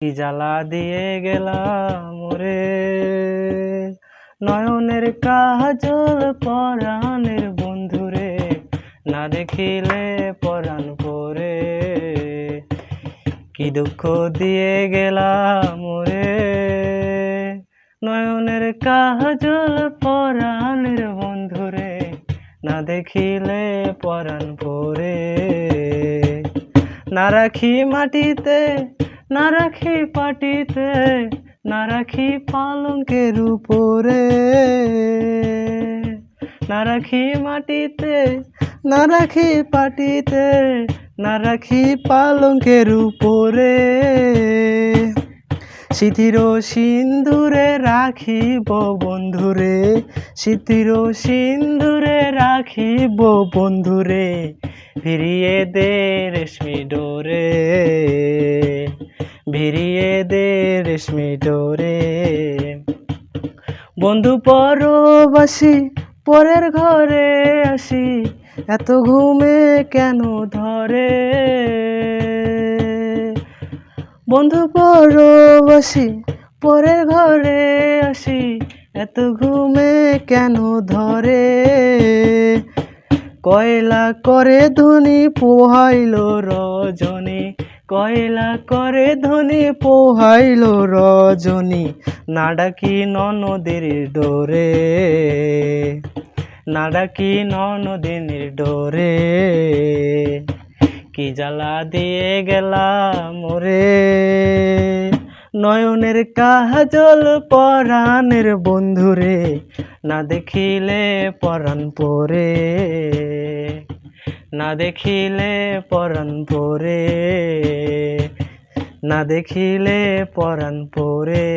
কি জ্বালা দিয়ে গেলাম ওরে নয়নের কাজল পরাণের বন্ধুরে না দেখিলে পরাণ করে কি দুঃখ দিয়ে গেলাম ওরে নয়নের কাজল পরাণের বন্ধুরে না দেখিলে পরাণ পরে। না রাখি মাটিতে না রাখি পাটিতে, না রাখি পালঙ্কের উপরে। না রাখি মাটিতে, না রাখি পাটিতে, না রাখি পালঙ্কের উপরে। স্মৃতির সিন্দুরে রাখিব বন্ধুরে স্মৃতির সিন্দুরে রাখিব বন্ধুরে, ফিরিয়ে দে রেশমি ডোরে। ভিড়িয়ে দে রেশমি ডোরে। বন্ধু পরবাসী, পরের ঘরে আসি, এত ঘুমে কেন ধরে? বন্ধু পরবাসী, পরের ঘরে আসি, এত ঘুমে কেন ধরে? কয়লা করে ধনী, পোহাইল রজনী কয়লা করে ধনী পোহাইল রজনী, না ডাকি ননদের ডোরে। না ডাকি ননদিনের ডোরে। কি জ্বালা দিয়ে গেলাম ওরে নয়নের কাজল পরাণের বন্ধুরে, না দেখিলে পরাণ পরে। না দেখিলে পরাণ পরে না দেখিলে পরাণ পরে।